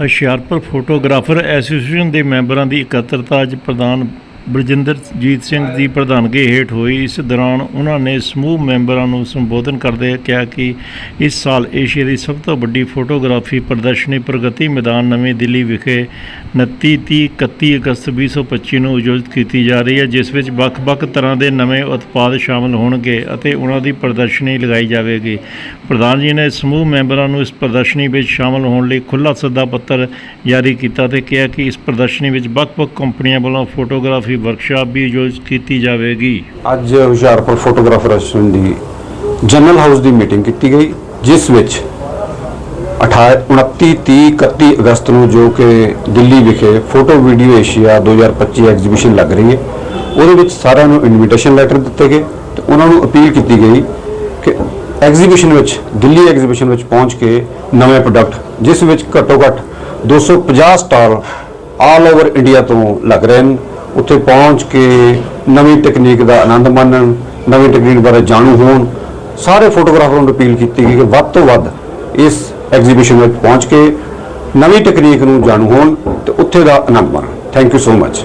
Hoshiarpur photographer association ਦੇ ਮੈਂਬਰਾਂ ਦੀ ਇਕੱਤਰਤਾ ਅੱਜ ਪ੍ਰਧਾਨ ਬਲਜਿੰਦਰਜੀਤ ਸਿੰਘ ਦੀ ਪ੍ਰਧਾਨਗੀ ਹੇਠ ਹੋਈ। ਇਸ ਦੌਰਾਨ ਉਹਨਾਂ ਨੇ ਸਮੂਹ ਮੈਂਬਰਾਂ ਨੂੰ ਸੰਬੋਧਨ ਕਰਦੇ ਕਿਹਾ ਕਿ ਇਸ ਸਾਲ ਏਸ਼ੀਆ ਦੀ ਸਭ ਤੋਂ ਵੱਡੀ ਫੋਟੋਗ੍ਰਾਫੀ ਪ੍ਰਦਰਸ਼ਨੀ ਪ੍ਰਗਤੀ ਮੈਦਾਨ ਨਵੀਂ ਦਿੱਲੀ ਵਿਖੇ 29 30 31 ਅਗਸਤ 2025 ਨੂੰ ਆਯੋਜਿਤ ਕੀਤੀ ਜਾ ਰਹੀ ਹੈ, ਜਿਸ ਵਿੱਚ ਵੱਖ-ਵੱਖ ਤਰ੍ਹਾਂ ਦੇ ਨਵੇਂ ਉਤਪਾਦ ਸ਼ਾਮਲ ਹੋਣਗੇ ਅਤੇ ਉਹਨਾਂ ਦੀ ਪ੍ਰਦਰਸ਼ਨੀ ਲਗਾਈ ਜਾਵੇਗੀ। ਪ੍ਰਧਾਨ ਜੀ ਨੇ ਸਮੂਹ ਮੈਂਬਰਾਂ ਨੂੰ ਇਸ ਪ੍ਰਦਰਸ਼ਨੀ ਵਿੱਚ ਸ਼ਾਮਲ ਹੋਣ ਲਈ ਖੁੱਲ੍ਹਾ ਸੱਦਾ ਪੱਤਰ ਜਾਰੀ ਕੀਤਾ ਤੇ ਕਿਹਾ ਕਿ ਇਸ ਪ੍ਰਦਰਸ਼ਨੀ ਵਿੱਚ ਵੱਖ-ਵੱਖ ਕੰਪਨੀਆਂ ਵੱਲੋਂ ਫੋਟੋਗ੍ਰਾਫੀ ਵਰਕਸ਼ਾਪ ਵੀ ਆਯੋਜਿਤ ਕੀਤੀ ਜਾਵੇਗੀ। ਅੱਜ ਹੁਸ਼ਿਆਰਪੁਰ ਫੋਟੋਗ੍ਰਾਫਰ ਐਸੋਸੀਏਸ਼ਨ ਦੀ ਜਨਰਲ ਹਾਊਸ ਦੀ ਮੀਟਿੰਗ ਕੀਤੀ ਗਈ, ਜਿਸ ਵਿੱਚ 28 29 30 31 ਅਗਸਤ ਨੂੰ ਜੋ ਕਿ ਦਿੱਲੀ ਵਿਖੇ ਫੋਟੋ ਵੀਡੀਓ ਏਸ਼ੀਆ 2025 ਐਗਜ਼ੀਬਿਸ਼ਨ ਲੱਗ ਰਹੀ ਹੈ। ਉਹਦੇ ਵਿੱਚ ਸਾਰਿਆਂ ਨੂੰ ਇਨਵੀਟੇਸ਼ਨ ਲੈਟਰ ਦਿੱਤੇ ਗਏ ਤੇ ਉਹਨਾਂ ਨੂੰ ਅਪੀਲ ਕੀਤੀ ਗਈ ਕਿ ਐਗਜ਼ੀਬਿਸ਼ਨ ਵਿੱਚ, ਦਿੱਲੀ ਐਗਜ਼ੀਬਿਸ਼ਨ ਵਿੱਚ ਪਹੁੰਚ ਕੇ ਨਵੇਂ ਪ੍ਰੋਡਕਟ ਜਿਸ ਵਿੱਚ ਘੱਟੋ ਘੱਟ 250 ਸਟਾਲ ਆਲ ਓਵਰ ਇੰਡੀਆ ਤੋਂ ਲੱਗ ਰਹੇ ਨੇ ਉੱਥੇ ਪਹੁੰਚ ਕੇ ਨਵੀਂ ਤਕਨੀਕ ਦਾ ਆਨੰਦ ਮਾਣਨ, ਨਵੀਂ ਤਕਨੀਕ ਬਾਰੇ ਜਾਣੂ ਹੋਣ, ਸਾਰੇ ਫੋਟੋਗ੍ਰਾਫਰਾਂ ਨੂੰ ਅਪੀਲ ਕੀਤੀ ਗਈ ਕਿ ਵੱਧ ਤੋਂ ਵੱਧ ਇਸ ਐਗਜ਼ੀਬਿਸ਼ਨ ਵਿੱਚ ਪਹੁੰਚ ਕੇ ਨਵੀਂ ਤਕਨੀਕ ਨੂੰ ਜਾਣੂ ਹੋਣ ਤੇ ਉੱਥੇ ਦਾ ਆਨੰਦ ਮਾਣਨ। Thank you so much